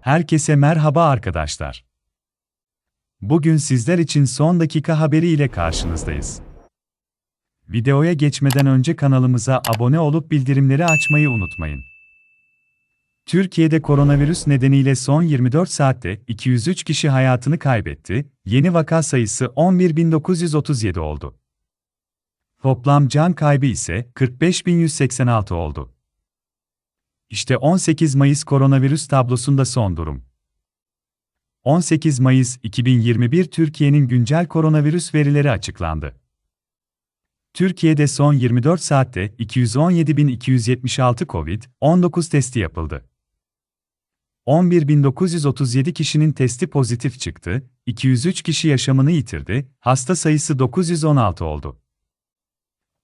Herkese merhaba arkadaşlar. Bugün sizler için son dakika haberi ile karşınızdayız. Videoya geçmeden önce kanalımıza abone olup bildirimleri açmayı unutmayın. Türkiye'de koronavirüs nedeniyle son 24 saatte 203 kişi hayatını kaybetti, yeni vaka sayısı 11.937 oldu. Toplam can kaybı ise 45.186 oldu. İşte 18 Mayıs koronavirüs tablosunda son durum. 18 Mayıs 2021 Türkiye'nin güncel koronavirüs verileri açıklandı. Türkiye'de son 24 saatte 217.276 COVID-19 testi yapıldı. 11.937 kişinin testi pozitif çıktı, 203 kişi yaşamını yitirdi, hasta sayısı 916 oldu.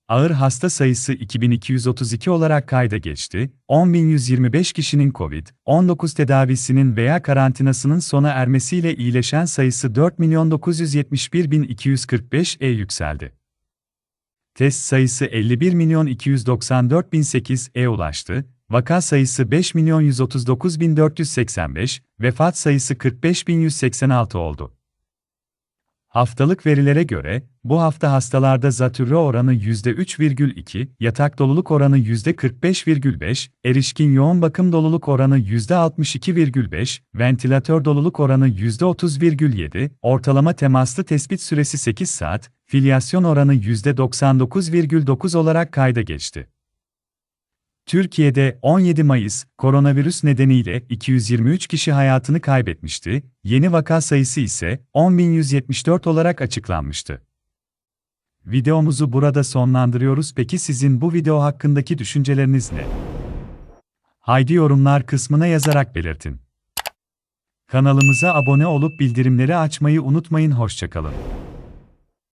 Ağır hasta sayısı 2232 olarak kayda geçti, 10.125 kişinin COVID-19 tedavisinin veya karantinasının sona ermesiyle iyileşen sayısı 4.971.245'e yükseldi. Test sayısı 51.294.008'e ulaştı, vaka sayısı 5.139.485, vefat sayısı 45.186 oldu. Haftalık verilere göre, bu hafta hastalarda zatürre oranı %3,2, yatak doluluk oranı %45,5, erişkin yoğun bakım doluluk oranı %62,5, ventilatör doluluk oranı %30,7, ortalama temaslı tespit süresi 8 saat, filyasyon oranı %99,9 olarak kayda geçti. Türkiye'de 17 Mayıs, koronavirüs nedeniyle 223 kişi hayatını kaybetmişti, yeni vaka sayısı ise 10.174 olarak açıklanmıştı. Videomuzu burada sonlandırıyoruz peki sizin bu video hakkındaki düşünceleriniz ne? Haydi yorumlar kısmına yazarak belirtin. Kanalımıza abone olup bildirimleri açmayı unutmayın hoşçakalın.